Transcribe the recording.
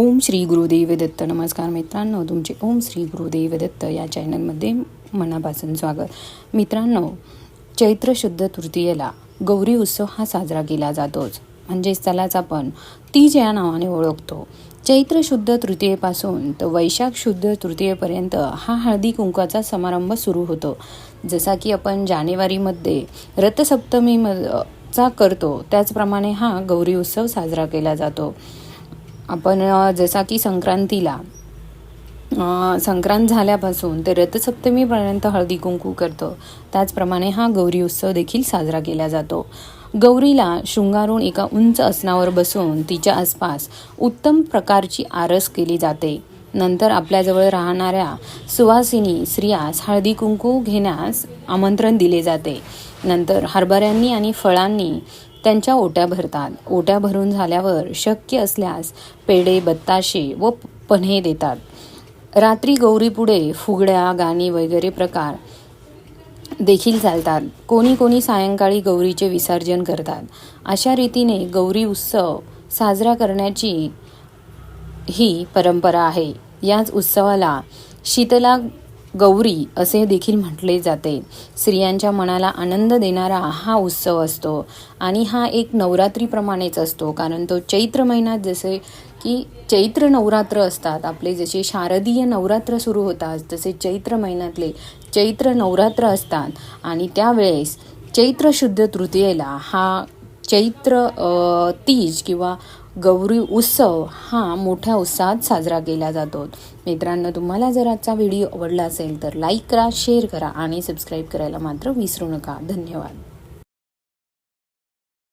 ओम श्री गुरुदेव दत्त नमस्कार मित्रांनो तुमचे ओम श्री गुरुदेव दत्त या चॅनलमध्ये मनापासून स्वागत. मित्रांनो चैत्र शुद्ध तृतीयेला गौरी उत्सव हा साजरा केला जातोच. म्हणजेच त्यालाच आपण तीज या नावाने ओळखतो. चैत्र शुद्ध तृतीयेपासून तर वैशाख शुद्ध तृतीयेपर्यंत हा हळदी कुंकाचा समारंभ सुरू होतो. जसा की आपण जानेवारीमध्ये रथसप्तमी चा करतो त्याचप्रमाणे हा गौरी उत्सव साजरा केला जातो. आपण जसा की संक्रांतीला संक्रांत झाल्यापासून ते रथसप्तमीपर्यंत हळदी कुंकू करतो. त्याचप्रमाणे हा गौरी उत्सव देखील साजरा केला जातो. गौरीला शृंगारून एका उंच आसनावर बसून तिच्या आसपास उत्तम प्रकारची आरस केली जाते. नंतर आपल्याजवळ राहणाऱ्या सुवासिनी स्त्रियास हळदी कुंकू घेण्यास आमंत्रण दिले जाते. नंतर हरभऱ्यांनी आणि फळांनी त्यांच्या ओट्या भरतात. ओट्या भरून झाल्यावर शक्य असल्यास पेढे बत्ताशे व पन्हे देतात. रात्री गौरीपुढे फुगड्या गाणी वगैरे प्रकार देखील चालतात. कोणी कोणी सायंकाळी गौरीचे विसर्जन करतात. अशा रीतीने गौरी उत्सव साजरा करण्याची ही परंपरा आहे. याच उत्सवाला शीतला गौरी असे देखील म्हटले जाते. स्त्रियांच्या मनाला आनंद देणारा हा उत्सव असतो आणि हा एक नवरात्रीप्रमाणेच असतो. कारण तो चैत्र महिन्यात जसे की चैत्र नवरात्र असतात. आपले जसे शारदीय नवरात्र सुरू होतात तसे चैत्र महिन्यातले चैत्र नवरात्र असतात. आणि त्यावेळेस चैत्र शुद्ध तृतीयेला हा चैत्र तीज किंवा गौरी उत्सव हा मोठ्या उत्साहात साजरा केला जातो. मित्रांनो तुम्हाला जर आजचा व्हिडिओ आवडला असेल तर लाईक करा शेअर करा आणि सबस्क्राईब करायला मात्र विसरू नका. धन्यवाद.